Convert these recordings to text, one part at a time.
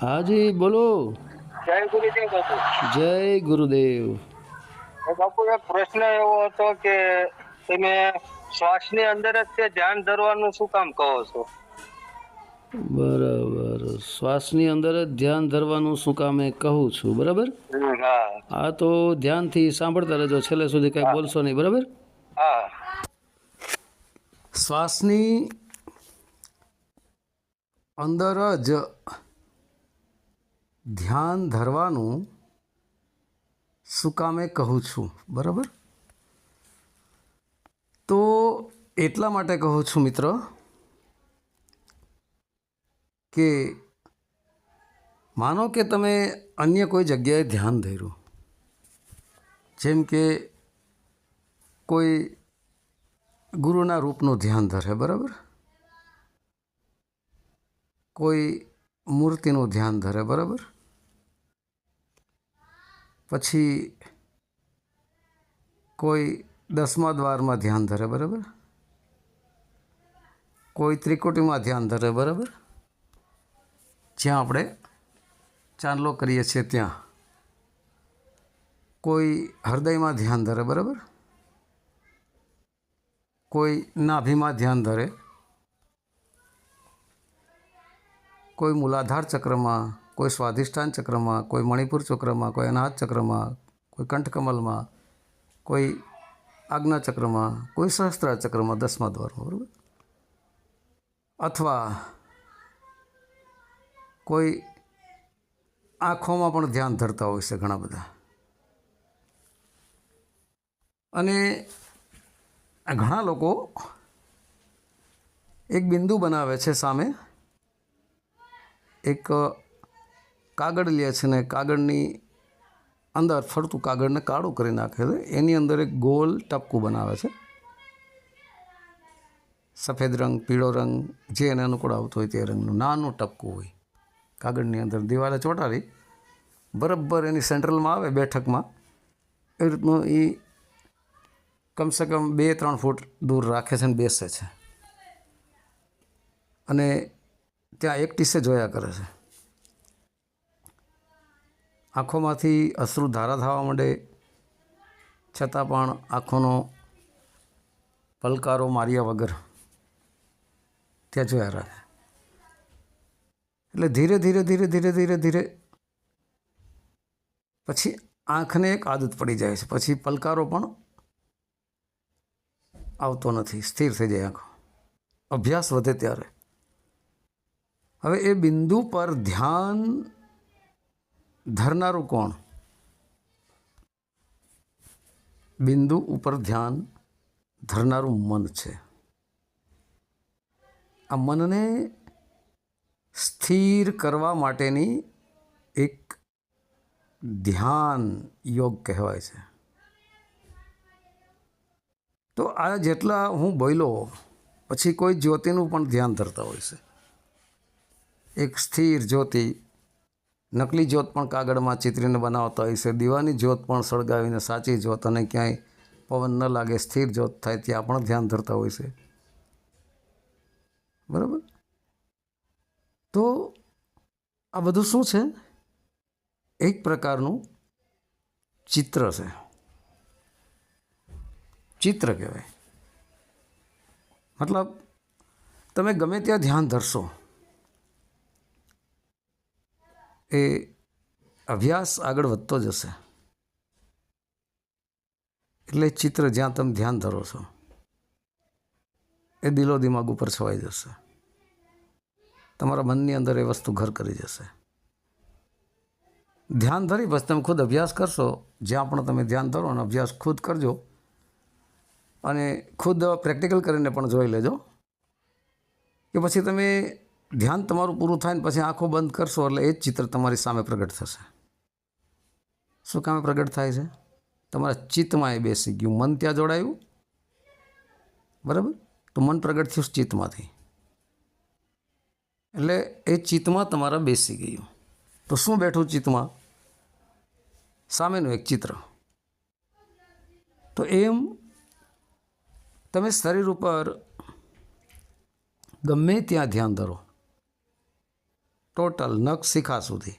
હાજી બોલો. જય ગુરુદેવ બાપુ. જય ગુરુદેવ. બાપુ એક પ્રશ્ન એવો હતો કે તમે શ્વાસની અંદર જ તે ધ્યાન ધરવાનું શું કામ કહો છો? બરાબર. શ્વાસની અંદર જ ધ્યાન ધરવાનું શું કામ એ કહું છું બરાબર? હા. આ તો ધ્યાનથી સાંભળતા રહેજો છેલ્લે સુધી કંઈ બોલશો નહીં બરાબર? હા. શ્વાસની અંદર જ ધ્યાન ધરવાનું શું કામે કહું છું? બરાબર? તો એટલા માટે કહું છું મિત્ર કે માનો કે તમે અન્ય કોઈ જગ્યાએ ધ્યાન ધર્યું. જેમ કે કોઈ ગુરુના રૂપનું ધ્યાન ધરે, બરાબર? કોઈ મૂર્તિનું ધ્યાન ધરે, બરાબર? પછી કોઈ દસમા દ્વારમાં ધ્યાન ધરે, બરાબર? કોઈ ત્રિકોટીમાં ધ્યાન ધરે, બરાબર? જ્યાં આપણે ચાંદલો કરીએ છીએ ત્યાં. કોઈ હૃદયમાં ધ્યાન ધરે, બરાબર? કોઈ નાભીમાં ધ્યાન ધરે. કોઈ મૂલાધાર ચક્રમાં, કોઈ સ્વાધિષ્ઠાન ચક્રમાં, કોઈ મણિપુર ચક્રમાં કોઈ અનાથ ચક્રમાં, કોઈ કંઠકમલમાં, કોઈ આજ્ઞા ચક્રમાં, કોઈ સહસ્ત્ર ચક્રમાં દસમા દ્વારમાં, બરાબર? અથવા કોઈ આંખોમાં પણ ધ્યાન ધરતા હોય છે ઘણા બધા. અને ઘણા લોકો એક બિંદુ બનાવે છે સામે એક કાગળ લે છે ને કાગળની અંદર ફરતું કાગળને કાળું કરી નાખે છે. એની અંદર એક ગોલ ટપકું બનાવે છે. સફેદ રંગ, પીળો રંગ, જે એને અનુકૂળ આવતો હોય તે રંગનું નાનું ટપકું હોય. કાગળની અંદર દિવાલે ચોંટાડી, બરાબર એની સેન્ટ્રલમાં આવે બેઠકમાં. એ રીતનું એ કમસે કમ બે ત્રણ ફૂટ દૂર રાખે છે અને બેસે છે. અને ત્યાં એકટીસે જોયા કરે છે. આંખોમાંથી અશ્રુ ધારા થવા માંડે, છતાં પણ આંખોનો પલકારો માર્યા વગર ત્યાં જોયા રાખે એટલે ધીરે ધીરે ધીરે ધીરે ધીરે ધીરે પછી આંખને એક આદત પડી જાય છે. પછી પલકારો પણ આવતો નથી, સ્થિર થઈ જાય આંખો. અભ્યાસ વધે ત્યારે. હવે એ બિંદુ પર ધ્યાન ધરનારું કોણ? બિંદુ ઉપર ધ્યાન ધરનારું મન છે. આ મનને સ્થિર કરવા માટેની એક ધ્યાન યોગ કહેવાય છે. તો આ જેટલા હું બોલ્યો, પછી કોઈ જ્યોતિનું પણ ધ્યાન ધરતા હોય છે. એક સ્થિર જ્યોતિ, નકલી જ્યોત પણ કાગળમાં ચિત્રીને બનાવતા હોય છે. દીવાની જ્યોત પણ સળગાવીને સાચી જ્યોત અને ક્યાંય પવન ન લાગે, સ્થિર જ્યોત થાય ત્યાં પણ ધ્યાન ધરતા હોય છે. બરાબર? તો આ બધું શું છે? એક પ્રકારનું ચિત્ર છે. ચિત્ર કહેવાય. મતલબ, તમે ગમે ત્યાં ધ્યાન ધરશો એ અભ્યાસ આગળ વધતો જશે. એટલે ચિત્ર જ્યાં તમે ધ્યાન ધરો છો, એ દિલો દિમાગ ઉપર છવાઈ જશે. તમારા મનની અંદર એ વસ્તુ ઘર કરી જશે. ધ્યાન ધરી બસ તમે ખુદ અભ્યાસ કરશો, જ્યાં પણ તમે ધ્યાન ધરો અને અભ્યાસ ખુદ કરજો. અને ખુદ પ્રેક્ટિકલ કરીને પણ જોઈ લેજો. કે પછી તમે ધ્યાન તમારું પૂરું થાય ને પછી આંખો બંધ કરશો એટલે એ જ ચિત્ર તમારી સામે પ્રગટ થશે. શું કામે પ્રગટ થાય છે? તમારા ચિત્તમાં એ બેસી ગયું. મન ત્યાં જોડાયું? બરાબર? તો મન પ્રગટ થયું ચિત્તમાંથી. એટલે એ ચિત્તમાં તમારા બેસી ગયું. તો શું બેઠું ચિત્તમાં? સામેનું એક ચિત્ર. તો એમ તમે શરીર ઉપર ગમે ત્યાં ધ્યાન ધરો. ટોટલ નખ શિખા સુધી.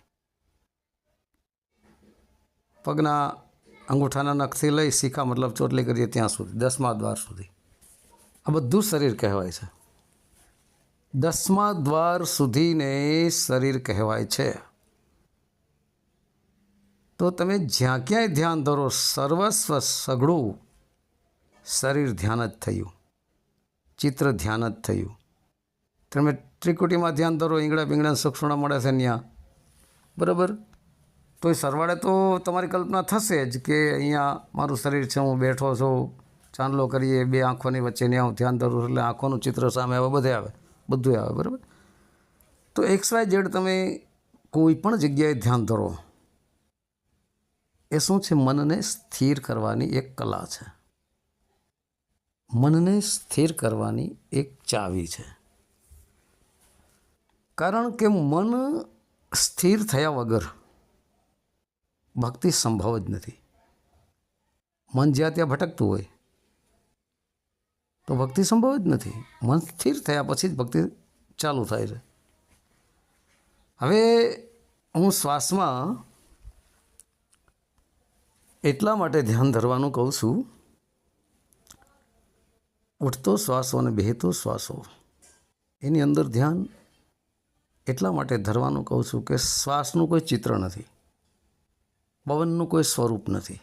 પગના અંગૂઠાના નખથી લઈ શિખા મતલબ ચોટલી કરીએ ત્યાં સુધી, દસમા દ્વાર સુધી. આ બધું શરીર કહેવાય છે. દસમા દ્વાર સુધીને શરીર કહેવાય છે. તો તમે જ્યાં ક્યાંય ધ્યાન ધરો, સર્વસ્વ સઘળું શરીર ધ્યાન જ થયું. ચિત્ર ધ્યાન જ થયું. તમે ત્રિકુટીમાં ધ્યાન ધરો ઈંગડા પીંગડા સૂક્ષ્મણા મળે છે ત્યાં બરાબર? તો એ સરવાળે તો તમારી કલ્પના થશે જ કે અહીંયા મારું શરીર છે, હું બેઠો છું, ચાંદલો કરીએ, બે આંખોની વચ્ચેની હું ધ્યાન ધરું એટલે આંખોનું ચિત્ર સામે આવે, બધે આવે બધું આવે, બરાબર? તો એક્સ, વાય, ઝેડ તમે કોઈ પણ જગ્યાએ ધ્યાન ધરો. એ શું છે? મનને સ્થિર કરવાની એક કલા છે. મનને સ્થિર કરવાની એક ચાવી છે. કારણ કે મન સ્થિર થયા વગર ભક્તિ સંભવ જ નથી. મન જ્યાં ત્યાં ભટકતું હોય તો ભક્તિ સંભવ જ નથી. મન સ્થિર થયા પછી જ ભક્તિ ચાલુ થાય છે. હવે હું શ્વાસમાં એટલા માટે ધ્યાન ધરવાનું કહું છું, ઉઠતો શ્વાસો અને બેહતો શ્વાસો, એની અંદર ધ્યાન એટલા માટે ધરવાનું કહું છું કે શ્વાસનું કોઈ ચિત્ર નથી. પવનનું કોઈ સ્વરૂપ નથી.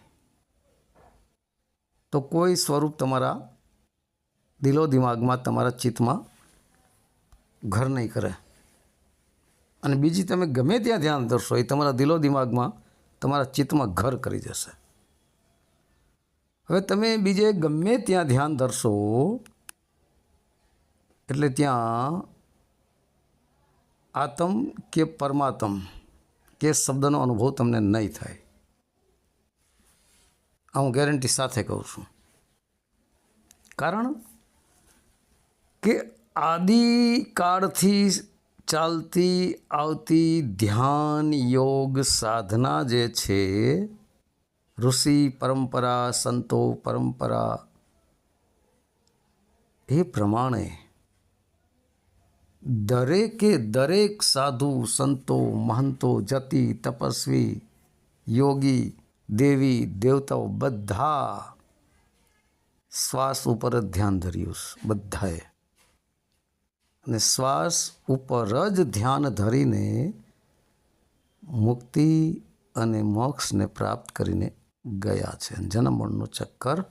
તો કોઈ સ્વરૂપ તમારા દિલો દિમાગમાં, તમારા ચિત્તમાં ઘર નહીં કરે. અને બીજી તમે ગમે ત્યાં ધ્યાન ધરશો એ તમારા દિલો દિમાગમાં, તમારા ચિત્તમાં ઘર કરી જશે. હવે તમે બીજે ગમે ત્યાં ધ્યાન ધરશો, એટલે ત્યાં આતમ કે પરમાત્મ? કે શબ્દનો અનુભવ તમને નહીં થાય? આ હું ગેરંટી સાથે કહું છું. કારણ કે આદિકાળથી ચાલતી, આવતી ધ્યાન યોગ સાધના જે છે, ઋષિ પરંપરા, સંતો પરંપરા, એ પ્રમાણે દરેકે દરેક સાધુ, સંતો, મહંતો, જતિ, તપસ્વી, યોગી, દેવી, દેવતાઓ બધા શ્વાસ ઉપર જ ધ્યાન ધર્યું બધાએ. અને શ્વાસ ઉપર જ ધ્યાન ધરીને મુક્તિ અને મોક્ષને પ્રાપ્ત કરીને ગયા છે. જન્મણનું ચક્કર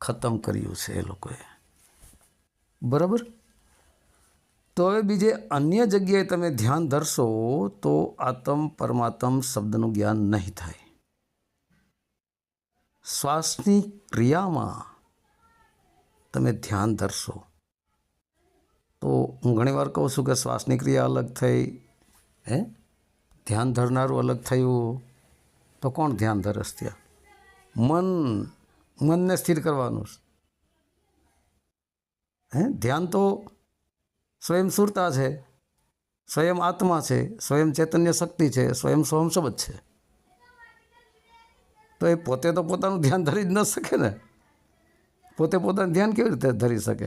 ખતમ કર્યું છે એ લોકોએ. બરાબર? તો હવે બીજે અન્ય જગ્યાએ તમે ધ્યાન ધરશો તો આત્મ પરમાત્મ શબ્દનું જ્ઞાન નહીં થાય. શ્વાસની ક્રિયામાં તમે ધ્યાન ધરશો. તો હું ઘણીવાર કહું છું કે શ્વાસની ક્રિયા અલગ થઈ, હે? ધ્યાન ધરનારું અલગ થયું, તો કોણ ધ્યાન ધરસ ત્યાં મન, મનને સ્થિર કરવાનું. હે? ધ્યાન તો સ્વયં સુરતા છે, સ્વયં આત્મા છે, સ્વયં ચૈતન્ય શક્તિ છે, સ્વયં સોહમ શબ્દ છે. તો એ પોતે તો પોતાનું ધ્યાન ધરી જ ન શકે ને. પોતે પોતાનું ધ્યાન કેવી રીતે ધરી શકે?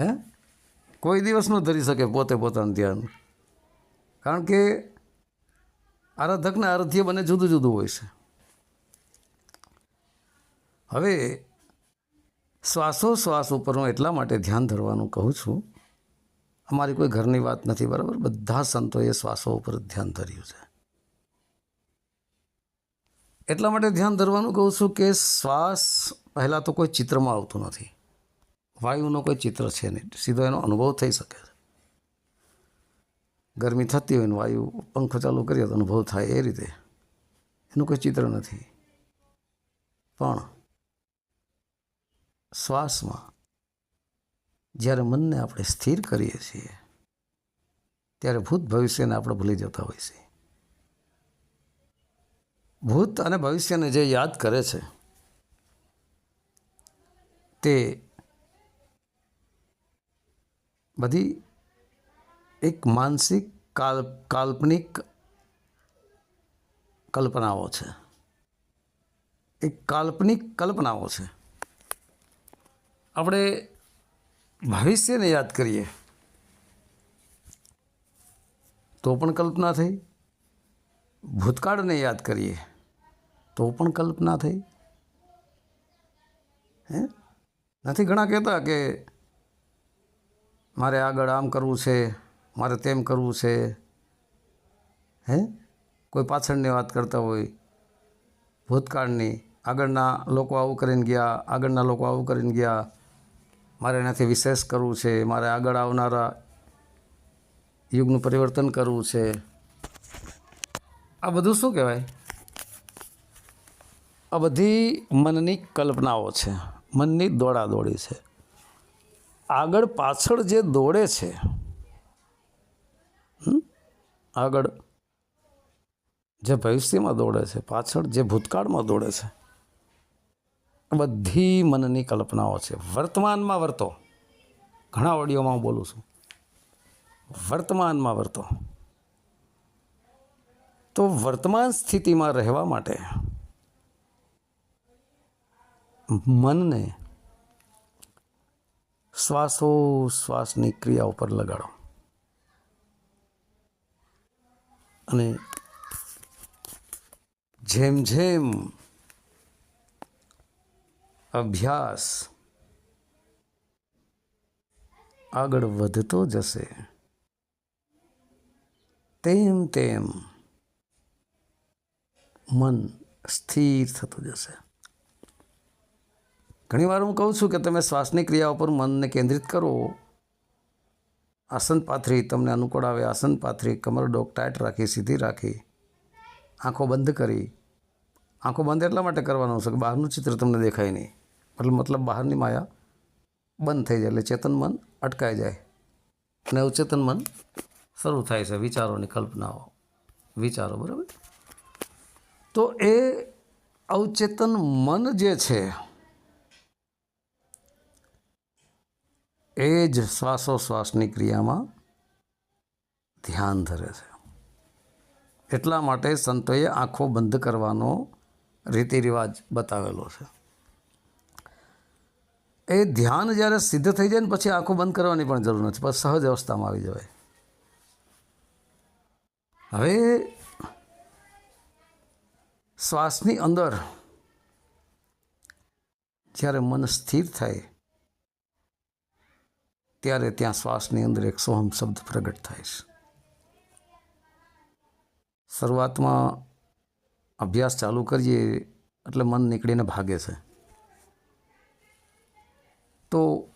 હે? કોઈ દિવસ ન ધરી શકે પોતે પોતાનું ધ્યાન. કારણ કે આરાધક ને આરાધ્ય બંને જુદું જુદું હોય છે. હવે શ્વાસો શ્વાસ ઉપર હું એટલા માટે ધ્યાન ધરવાનું કહું છું. અમારી કોઈ ઘરની વાત નથી, બરાબર? બધા સંતોએ શ્વાસો ઉપર ધ્યાન ધર્યું છે. એટલા માટે ધ્યાન ધરવાનું કહું છું કે શ્વાસ પહેલાં તો કોઈ ચિત્રમાં આવતું નથી. વાયુનો કોઈ ચિત્ર છે નહીં. સીધો એનો અનુભવ થઈ શકે છે. ગરમી થતી હોય ને વાયુ પંખો ચાલુ કરીએ તો અનુભવ થાય એ રીતે. એનું કોઈ ચિત્ર નથી. પણ શ્વાસમાં જ્યારે મનને આપણે સ્થિર કરીએ છીએ, ત્યારે ભૂત ભવિષ્યને આપણે ભૂલી જતા હોય છે ભૂત અને ભવિષ્યને જે યાદ કરે છે, તે બધી એક માનસિક, કાલ, કાલ્પનિક કલ્પનાઓ છે. એક કાલ્પનિક કલ્પનાઓ છે. આપણે ભવિષ્યને યાદ કરીએ, તો પણ કલ્પના થઈ. ભૂતકાળને યાદ કરીએ, તો પણ કલ્પના થઈ. હે? નથી ઘણા કહેતા કે મારે આગળ આમ કરવું છે, મારે તેમ કરવું છે. હે? કોઈ પાછળની વાત કરતા હોય, ભૂતકાળની. આગળના લોકો આવું કરીને ગયા, આગળના લોકો આવું કરીને ગયા. મારે એનાથી વિશેષ કરવું છે, મારે આગળ આવનારા યુગનું પરિવર્તન કરવું છે. આ બધું શું કહેવાય? આ બધી મનની કલ્પનાઓ છે, મનની દોડાદોડી છે. આગળ પાછળ જે દોડે છે આગળ જે ભવિષ્યમાં દોડે છે, પાછળ જે ભૂતકાળમાં દોડે છે બધી મનની કલ્પનાઓ છે. વર્તમાનમાં વર્તો. ઘણા ઓડિયોમાં હું બોલું છું. વર્તમાનમાં વર્તો. તો વર્તમાન સ્થિતિમાં રહેવા માટે મનને શ્વાસોશ્વાસની ક્રિયા ઉપર લગાડો. અને જેમ જેમ અભ્યાસ. આગળ વધતો જશે. તેમ તેમ મન સ્થિર થતું જશે. ઘણીવાર હું કહું છું કે તમે શ્વાસની ક્રિયા ઉપર મનને કેન્દ્રિત કરો. આસન પાથરી, તમને અનુકૂળ આવે આસન પાથરી, કમર ડોક ટાઈટ રાખી, સીધી રાખી, આંખો બંધ કરી. આંખો બંધ એટલા માટે કરવાનું છે કે બહારનું ચિત્ર તમને દેખાય નહીં. મતલબ મતલબ બહારની માયા બંધ થઈ જાય, એટલે ચેતન મન અટકાઈ જાય. અને અવચેતન મન શરૂ થાય છે વિચારોની કલ્પનાઓ. વિચારો, બરાબર? તો એ અવચેતન મન જે છે, એ જ શ્વાસોશ્વાસની ક્રિયામાં ધ્યાન ધરે છે. એટલા માટે સંતોએ આંખો બંધ કરવાનો રીતિ રિવાજ બતાવેલો છે. એ ધ્યાન જ્યારે સિદ્ધ થઈ જાય ને પછી આંખો બંધ કરવાની પણ જરૂર નથી બસ સહજ અવસ્થામાં આવી જવાય. હવે શ્વાસની અંદર જ્યારે મન સ્થિર થાય, ત્યારે ત્યાં શ્વાસની અંદર એક સોહમ શબ્દ પ્રગટ થાય છે. શરૂઆતમાં અભ્યાસ ચાલુ કરીએ એટલે મન નીકળીને ભાગે છે. તો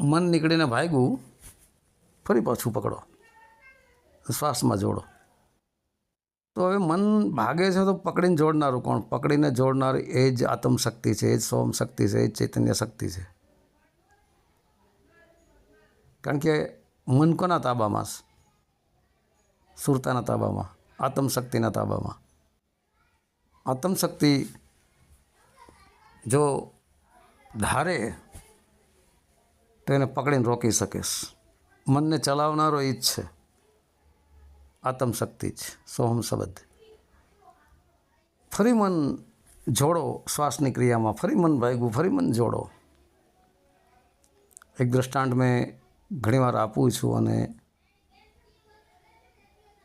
મન નીકળીને ભાગ્યું, ફરી પાછું પકડો. શ્વાસમાં જોડો. તો હવે મન ભાગે છે તો પકડીને જોડનારું કોણ? પકડીને જોડનાર એ જ આત્મશક્તિ છે, એ જ સોમ શક્તિ છે, એ જ ચૈતન્ય શક્તિ છે. કારણ કે મન કોના તાબામાં છે? સુરતાના તાબામાં, આત્મશક્તિના તાબામાં. આત્મશક્તિ જો ધારે તો એને પકડીને રોકી શકીશ. મનને ચલાવનારો એ જ છે. આત્મશક્તિ જ. સોહમ શબ્દ. ફરી મન જોડો શ્વાસની ક્રિયામાં, ફરી મન ભાગ્યું ફરી મન જોડો. એક દૃષ્ટાંત મેં ઘણીવાર આપું છું અને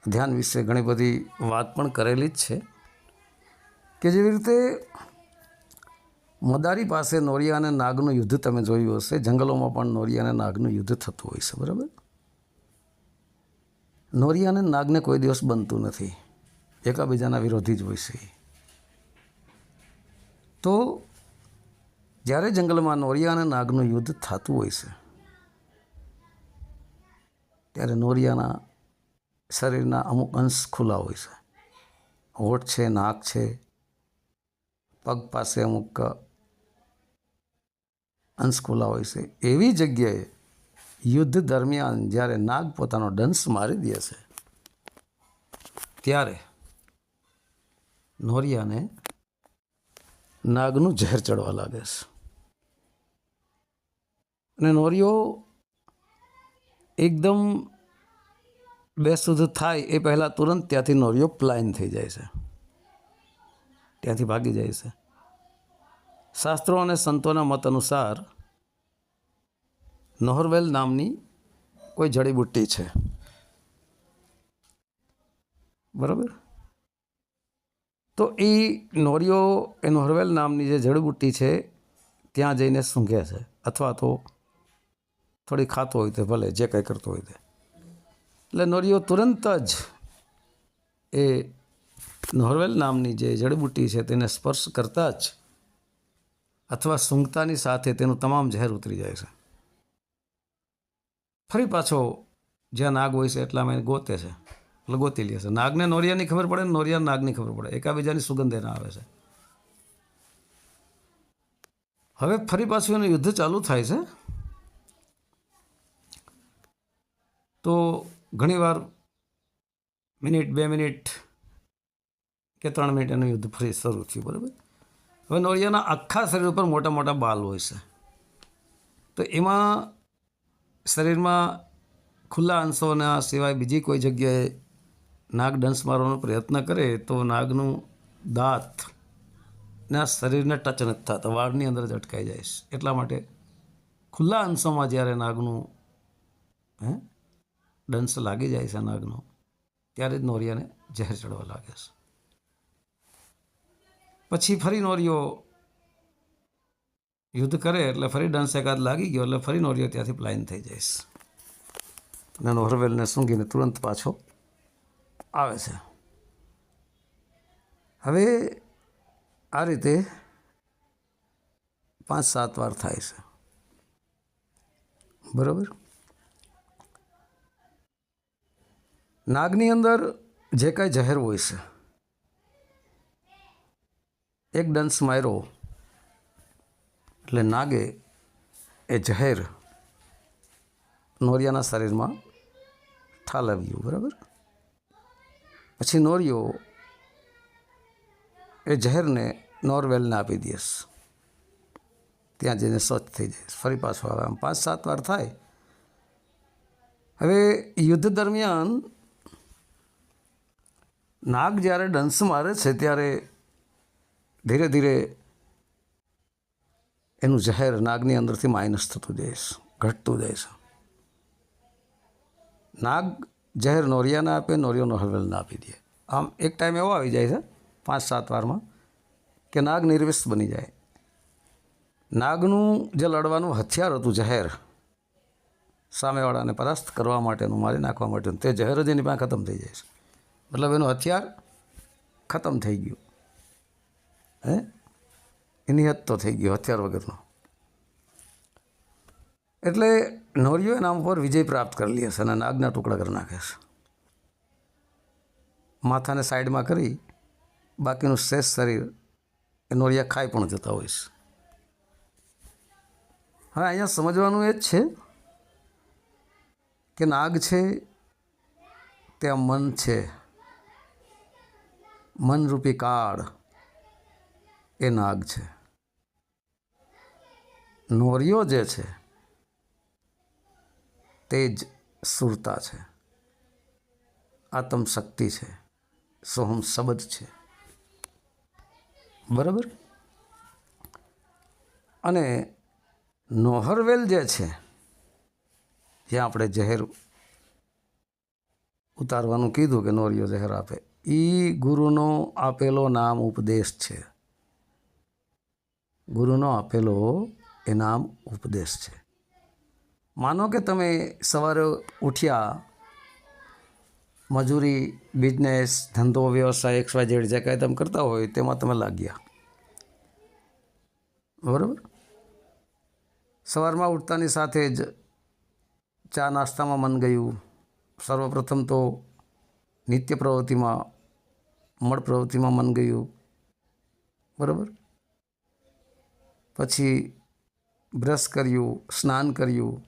ધ્યાન વિશે ઘણી બધી વાત પણ કરેલી જ છે કે જેવી રીતે મદારી પાસે નોરિયા અને નાગનું યુદ્ધ તમે જોયું હશે. જંગલોમાં પણ નોરિયા અને નાગનું યુદ્ધ થતું હોય છે, બરાબર? નોરિયા અને નાગને કોઈ દિવસ બનતું નથી. એકાબીજાના વિરોધી જ હોય છે. તો જ્યારે જંગલમાં નોરિયા અને નાગનું યુદ્ધ થતું હોય છે, ત્યારે નોરિયાના શરીરના અમુક અંશ ખુલ્લા હોય છે. હોઠ છે, નાક છે, પગ પાસે અમુક અંશ ખુલ્લા હોય છે. એવી જગ્યાએ યુદ્ધ દરમિયાન જ્યારે નાગ પોતાનો દંશ મારી દે છે, ત્યારે નોરિયાને નાગનું ઝેર ચડવા લાગે છે. અને નોરિયો એકદમ બેસુધ થાય એ પહેલાં તુરંત ત્યાંથી નોરિયો પ્લાઇન થઈ જાય છે. ત્યાંથી ભાગી જાય છે. શાસ્ત્રો અને સંતોના મત અનુસાર નોહરવેલ નામની કોઈ જડીબુટ્ટી છે. બરાબર? તો એ નોરિયો એ નોરવેલ નામની જે જડીબુટ્ટી છે, ત્યાં જઈને સૂંઘે છે. અથવા તો થોડી ખાતો હોય તે, ભલે જે કંઈ કરતો હોય તે. એટલે નોરિયો તુરંત જ એ નોરવેલ નામની જે જડીબુટ્ટી છે, તેને સ્પર્શ કરતાં જ અથવા સૂંઘતાની સાથે તેનું તમામ ઝેર ઉતરી જાય છે. ફરી પાછો જ્યાં નાગ હોય છે એટલામાં એને ગોતે છે. એટલે ગોતી લે છે. નાગને નોરિયાની ખબર પડે ને નાગની ખબર પડે. એકાબીજાની સુગંધ એના આવે છે. હવે ફરી પાછું એનું યુદ્ધ ચાલુ થાય છે. તો ઘણીવાર મિનિટ, બે મિનિટ કે ત્રણ મિનિટ એનું યુદ્ધ ફરી શરૂ થયું, બરાબર? હવે નોરિયાના આખા શરીર ઉપર મોટા મોટા બાલ હોય છે. તો એમાં શરીરમાં ખુલ્લા અંશોના સિવાય બીજી કોઈ જગ્યાએ નાગ ડંસ મારવાનો પ્રયત્ન કરે તો નાગનું દાંત ના શરીરને ટચ નથી થતા, વાળની અંદર જ અટકાઈ જાય છે. એટલા માટે ખુલ્લા અંશોમાં જ્યારે નાગનું, હે, ડંસ લાગી જાય છે નાગનો, ત્યારે જ નોરિયાને ઝેર ચડવા લાગે છે. પછી ફરી નોરિયો યુદ્ધ કરે એટલે ફરી ડંસ એકાદ લાગી ગયો એટલે ફરી નોરિયો ત્યાંથી પ્લાઇન થઈ જઈશ. અને નોરવેલને સૂંઘીને તુરંત પાછો આવે છે. હવે આ રીતે પાંચ સાત વાર થાય છે. બરાબર? નાગની અંદર જે કાંઈ ઝહેર હોય છે એક ડંસ માર્યો. એટલે નાગે એ ઝહેર નોરિયાના શરીરમાં ઠાલવ્યું, બરાબર? પછી નોરિયો એ ઝહેરને નોરવેલને આપી દઈશ ત્યાં જઈને સ્વચ્છ થઈ જાય. ફરી પાછો આવે. આમ પાંચ સાત વાર થાય. હવે યુદ્ધ દરમિયાન નાગ જ્યારે ડંસ મારે છે, ત્યારે ધીરે ધીરે એનું ઝહેર નાગની અંદરથી માઇનસ થતું જાય છે, ઘટતું જાય છે. નાગ ઝહેર નોરિયાને આપે નોરિયો ના આપી દે. આમ એક ટાઈમ એવો આવી જાય છે, પાંચ સાત વારમાં, કે નાગ નિર્વિષ બની જાય. નાગનું જે લડવાનું હથિયાર હતું ઝહેર સામેવાળાને પરાસ્ત કરવા માટેનું મારી નાખવા માટેનું, તે ઝહેર જ એની પાસે ખતમ થઈ જાય છે. મતલબ એનું હથિયાર ખતમ થઈ ગયું. હે? એની હદ તો થઈ ગયો હથિયાર વગરનો. એટલે નોરિયો એના ઉપર વિજય પ્રાપ્ત કરી લે છે અને નાગના ટુકડા કરી નાખે છે માથાને સાઈડમાં કરી બાકીનું શેષ શરીર એ નોરિયા ખાઈ પણ જતા હોય છે. હવે અહીંયા સમજવાનું એ જ છે કે નાગ છે તે મન છે. મનરૂપી કાળ. એ નાગ છે. નોરિયો જે છે, તે જ સુરતા છે. આત્મશક્તિ છે. સોહમ શબ્દ છે. બરાબર? અને નોહરવેલ જે છે, જ્યાં આપણે જહેર ઉતારવાનું કીધું કે નોરિયો જહેર આપે એ ગુરુનો આપેલો નામ ઉપદેશ છે. ગુરુનો આપેલો ઇનામ ઉપદેશ છે. માનો કે તમે સવારે ઉઠ્યા, મજૂરી, બિઝનેસ, ધંધો, વ્યવસાય, એક્સ, વાય, ઝેડ, જે કાંઈ તમે કરતા હોય તેમાં તમે લાગ્યા. બરાબર? સવારમાં ઉઠતાની સાથે જ ચા નાસ્તામાં મન ગયું. સર્વપ્રથમ તો નિત્ય પ્રવૃત્તિમાં, મળ પ્રવૃત્તિમાં મન ગયું. બરાબર? પછી બ્રશ કર્યું, સ્નાન કર્યું,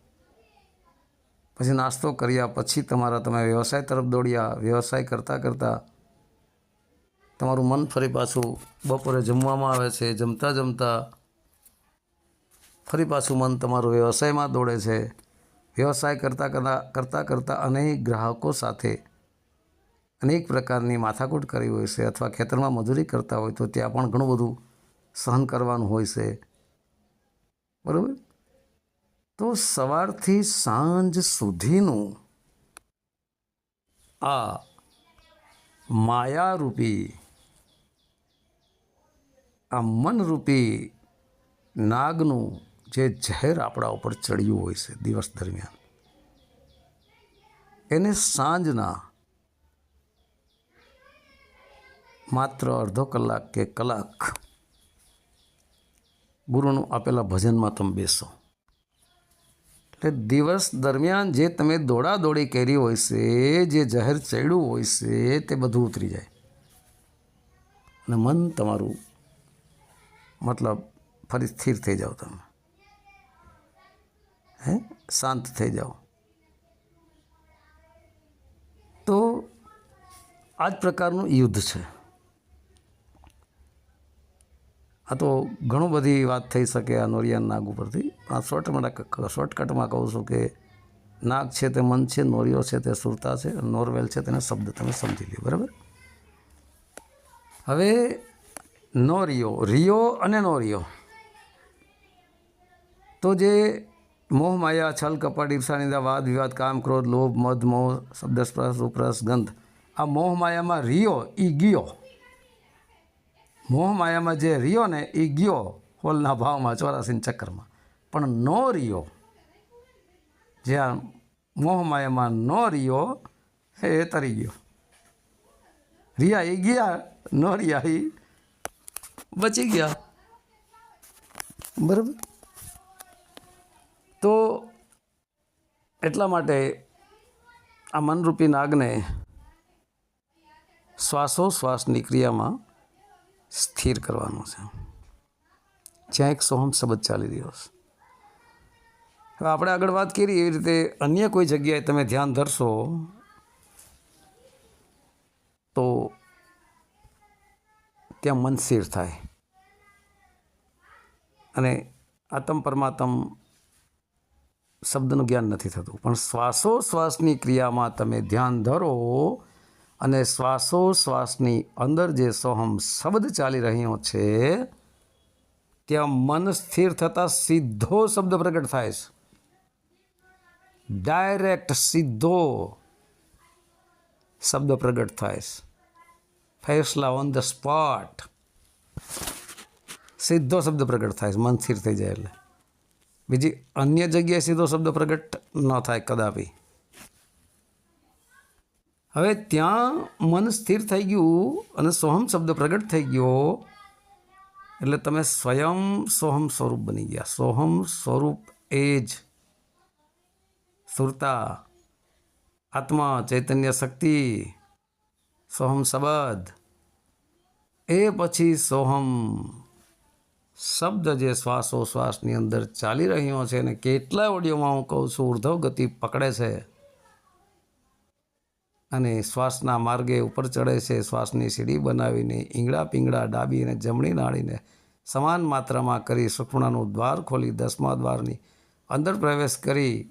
પછી નાસ્તો કર્યા, પછી તમારા તમે વ્યવસાય તરફ દોડ્યા, વ્યવસાય કરતાં કરતાં તમારું મન ફરી પાછું બપોરે જમવામાં આવે છે, જમતા જમતા ફરી પાછું મન તમારું વ્યવસાયમાં દોડે છે. વ્યવસાય કરતાં કરતાં કરતાં કરતાં અનેક ગ્રાહકો સાથે અનેક પ્રકારની માથાકૂટ કરી હોય છે અથવા ખેતરમાં મજૂરી કરતા હોય તો ત્યાં પણ ઘણું બધું સહન કરવાનું હોય છે. બરાબર? તો સવારથી સાંજ સુધીનું આ માયારૂપી, આ મનરૂપી નાગનું જે ઝેર આપણા ઉપર ચડ્યું હોય છે દિવસ દરમિયાન, એને સાંજના માત્ર અડધો કલાક કે કલાક ગુરુનું આપેલા ભજનમાં તમે બેસો. એટલે દિવસ દરમિયાન જે તમે દોડાદોડી કરી હોય છે, જે જાહેર ચડ્યું હોય છે, તે બધું ઉતરી જાય. અને મન તમારું મતલબ ફરી સ્થિર થઈ જાઓ તમે. હે? શાંત થઈ જાઓ. તો આ જ પ્રકારનું યુદ્ધ છે. આ તો ઘણું બધી વાત થઈ શકે આ નોરિયાના નાગ ઉપરથી. પણ આ શોર્ટમાં શોર્ટકટમાં કહું છું કે નાગ છે તે મન છે, નોરિયો છે તે સુરતા છે, નોરવેલ છે તેને શબ્દ તમે સમજી લ્યો, બરાબર? હવે નોરિયો, રિયો અને નોરિયો. તો જે મોહ, માયા, છલ, કપટ ઈર્ષાનિંદા વાદ, વિવાદ, કામ, ક્રોધ, લોભ મધ મોહ શબ્દ સ્પર્શ રૂપરસ ગંધ, આ મોહ, માયામાં રિયો ઈ ગયો. મોહ માયામાં જે રિયો ને, એ ગયો હોલના ભાવમાં ચોરાસી ચક્કરમાં. પણ નો રહ્યો. જ્યાં મોહમાયામાં નો રિયો એ તરી ગયો. રિયા એ ગયા, નો રિયા એ બચી ગયા. બરાબર? તો એટલા માટે આ મનરૂપી નાગને શ્વાસોશ્વાસની ક્રિયામાં સ્થિર કરવાનું છે. જ્યાં એક સોહમ શબ્દ ચાલી છે હવે આપણે આગળ વાત કરી એવી રીતે અન્ય કોઈ જગ્યાએ તમે ધ્યાન ધરશો, તો ત્યાં મન સ્થિર થાય. અને આતમ પરમાત્મ શબ્દનું જ્ઞાન નથી થતું. પણ શ્વાસોશ્વાસની ક્રિયામાં તમે ધ્યાન ધરો અને શ્વાસોશ્વાસની અંદર જે સોહમ શબ્દ ચાલી રહ્યો છે, ત્યાં મન સ્થિર થતાં સીધો શબ્દ પ્રગટ થાય છે. ડાયરેક્ટ સીધો શબ્દ પ્રગટ થાય છે. ફેસલા ઓન ધ સ્પોટ સીધો શબ્દ પ્રગટ થાય છે, મન સ્થિર થઈ જાય એટલે. બીજી અન્ય જગ્યાએ સીધો શબ્દ પ્રગટ ન થાય કદાપી. હવે ત્યાં મન સ્થિર થઈ ગયું અને સોહમ શબ્દ પ્રગટ થઈ ગયો. એટલે તમે સ્વયં સોહમ સ્વરૂપ બની ગયા. સોહમ સ્વરૂપ એ જ સુરતા, આત્મા, ચૈતન્ય શક્તિ, સોહમ શબ્દ. એ પછી સોહમ શબ્દ જે શ્વાસોશ્વાસની અંદર ચાલી રહ્યો છે અને કેટલા ઓડિયોમાં હું કહું છું ઉર્ધવ ગતિ પકડે છે. અને શ્વાસના માર્ગે ઉપર ચડે છે. શ્વાસની સીડી બનાવીને ઈંગડા પીંગળા ડાબી અને જમણી નાળીને સમાન માત્રામાં કરી સુખમણાનું દ્વાર ખોલી દસમા દ્વારની અંદર પ્રવેશ કરી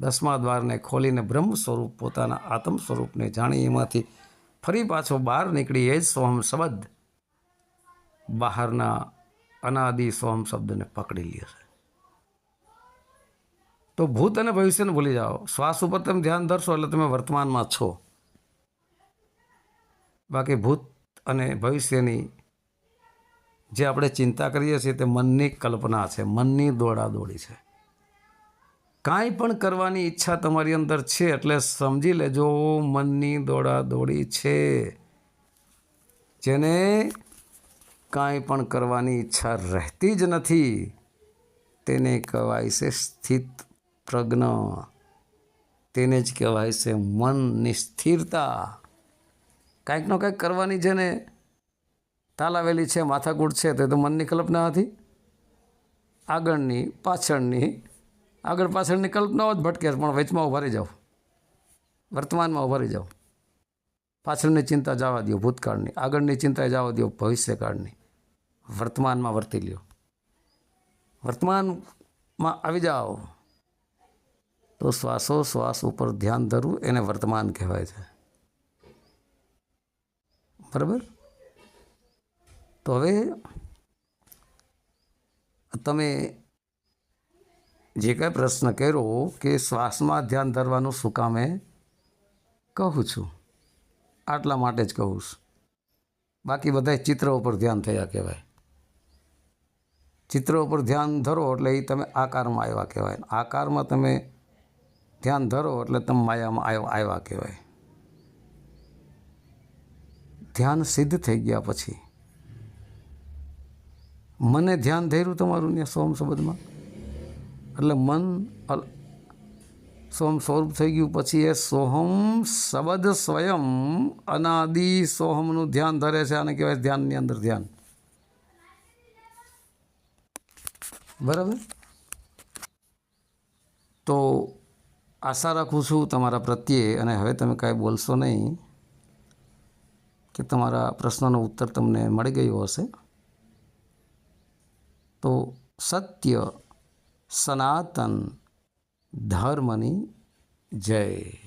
દસમા દ્વારને ખોલીને બ્રહ્મ સ્વરૂપ પોતાના આત્મ સ્વરૂપને જાણી એમાંથી ફરી પાછો બહાર નીકળી. એ જ સોહમ શબ્દ બહારના અનાદિ સોહમ શબ્દને પકડી લે છે. તો ભૂત અને ભવિષ્યને ભૂલી જાઓ. શ્વાસ ઉપર તમે ધ્યાન ધરશો એટલે તમે વર્તમાનમાં છો. બાકી ભૂત અને ભવિષ્યની જે આપણે ચિંતા કરીએ છીએ તે મનની કલ્પના છે, મનની દોડાદોડી છે. કાંઈ પણ કરવાની ઈચ્છા તમારી અંદર છે એટલે સમજી લેજો, મનની દોડાદોડી છે. જેને કાંઈ પણ કરવાની ઈચ્છા રહેતી જ નથી, તેને કહેવાય છે સ્થિત પ્રજ્ઞ. તેને જ કહેવાય છે મનની સ્થિરતા કાંઈકનો કાંઈક કરવાની છે ને તાલાવેલી છે, માથાકૂટ છે, તે તો મનની કલ્પના હતી. આગળની, પાછળની, આગળ પાછળની કલ્પનાઓ જ ભટકે પણ વચમાં ઊભા રહી જાઓ. વર્તમાનમાં ઊભા રહી જાઓ. પાછળની ચિંતા જવા દો ભૂતકાળની, આગળની ચિંતા જવા દો ભવિષ્યકાળની. વર્તમાનમાં વર્તી લ્યો. વર્તમાનમાં આવી જાઓ. તો શ્વાસો શ્વાસ ઉપર ધ્યાન ધરવું એને વર્તમાન કહેવાય છે. બરાબર? તો હવે તમે જે કાંઈ પ્રશ્ન કર્યો કે શ્વાસમાં ધ્યાન ધરવાનું શું કામે કહું છું. આટલા માટે જ કહું છું. બાકી બધા ચિત્ર ઉપર ધ્યાન થયા કહેવાય. ચિત્ર ઉપર ધ્યાન ધરો એટલે એ તમે આકારમાં આવ્યા કહેવાય. આકારમાં તમે ધ્યાન ધરો એટલે તમે માયામાં આવ્યા કહેવાય. ધ્યાન સિદ્ધ થઈ ગયા પછી. મને ધ્યાન ધર્યું તમારું ત્યાં સોમ શબ્દમાં એટલે મન સોમ સ્વરૂપ થઈ ગયું પછી એ સોહમ શબ્દ સ્વયં અનાદિ સોહમનું ધ્યાન ધરે છે, આને કહેવાય ધ્યાનની અંદર ધ્યાન. બરાબર? તો આશા રાખું છું તમારા પ્રત્યે, અને હવે તમે કાંઈ બોલશો નહીં કે તમારા પ્રશ્નનો ઉત્તર તમને મળી ગયો હશે. તો સત્ય સનાતન ધર્મની જય.